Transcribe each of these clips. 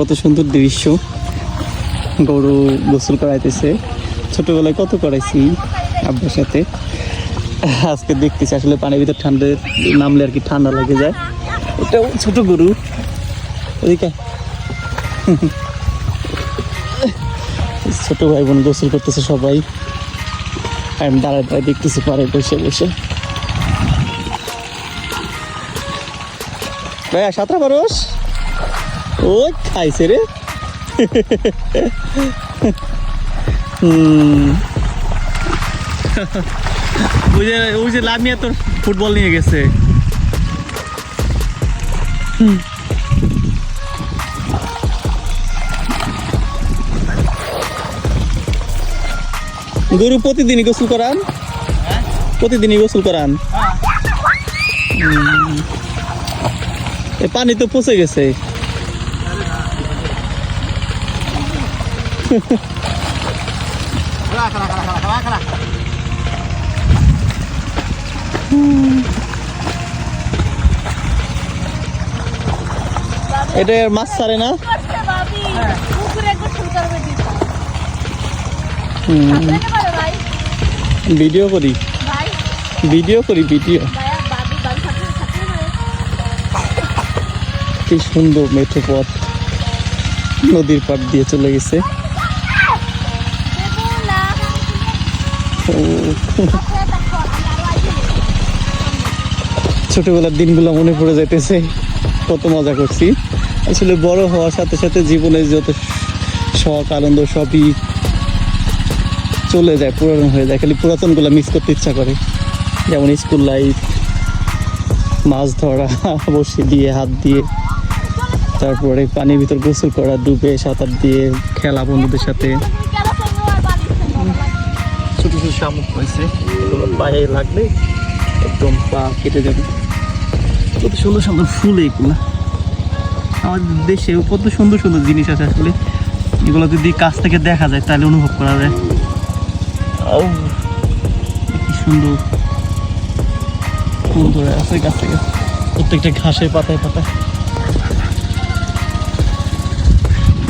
কত সুন্দর দৃশ্য। গরু গোসল করাইতেছে। ছোটবেলায় কত করাইছি আব্বার সাথে। আজকে দেখতেছি আসলে পানির ভিতর ঠান্ডা নামলে আর কি ঠান্ডা লেগে যায়। এটাও ছোট গরু। ওদিকে। ছোট ভাই বোন গোসল করতেছে সবাই। আমি দাঁড়ায় দাঁড়ায় দেখতেছি পারে বসে বসে। ভাইয়া সাঁতরা পারোস ওই খাইছে রে। ওই যে ওই যে লামিয়া তোর ফুটবল নিয়ে গেছে। গরু প্রতিদিনই গোসল করান? প্রতিদিনই গোসল করান। এ পানি তো পচে গেছে। এটা মাছ ছাড়ে না? ভিডিও করি। ভিডিও করি, ভিডিও। কি সুন্দর মেঠো পথ। নদীর পাড় দিয়ে চলে গেছে। ছোটবেলার দিনগুলো মনে পড়ে যাইতেছে, কত মজা করছি। আসলে বড় হওয়ার সাথে সাথে জীবনের যত শখ, আনন্দ সবই চলে যায়, পুরাতন হয়ে যায়। খালি পুরাতনগুলো মিস করতে ইচ্ছা করে। যেমন স্কুল লাইফ মাছ ধরা, বসে দিয়ে, হাত দিয়ে, তারপরে পানির ভিতর গোসল করা, ডুবে সাঁতার দিয়ে, খেলা বন্ধুদের সাথে। ছোট ছোট শামুক হয়েছে, এগুলো পায়ে লাগলে একদম পা কেটে যাবে। কত সুন্দর সুন্দর ফুল এইগুলো আমাদের দেশেও কত সুন্দর সুন্দর জিনিস আছে আসলে। এগুলো যদি কাছ থেকে দেখা যায়, তাহলে অনুভব করা যায়। কি সুন্দর। ফুল ধরে আছে গাছ থেকে। প্রত্যেকটা ঘাসের পাতায় পাতায়।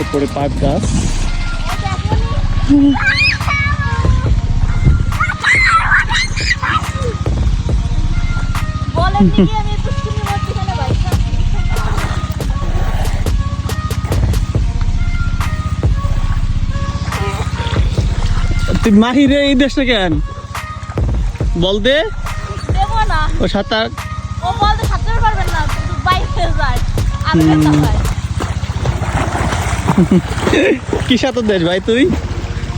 উপরে পাট গাছ। তুই মাহিরে এই দেশটা কেন? বল দে। ও সাঁতার। ও বলতে সাঁতার পারবেন না শুধু যায় আমি কি সাঁতার দেশ ভাই তুই?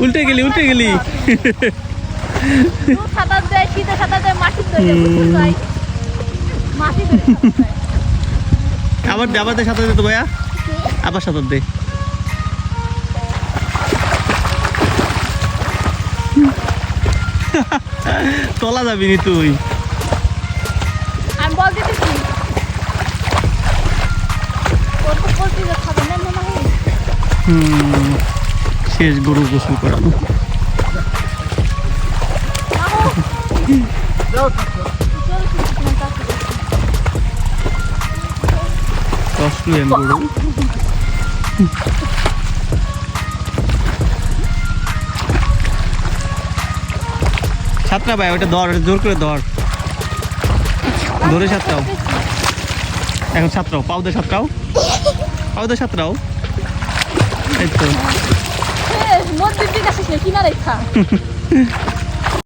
উল্টে গেলি উল্টে গেলি। সাঁতার দেয় শীতে সাঁতার দেয় মাটির দেয়। আবার দে আবার দে সাঁতার দে তো ভাইয়া। আবার সাঁতার দে। তলা যাবি নি তুই। আমি বল দিতেছি। ওর তো বলছি যে খাবে না মনে হয় হুম, শেষ গরু গোসল করানো অস্ট্রেলিয়ান গরু সাতটা ভাই ওটা ধর জোর করে ধর। ধরে সাতটাও। এখন সাতটাও। পাও দে সাতটাও। পাও দে সাতটাও। এই তো।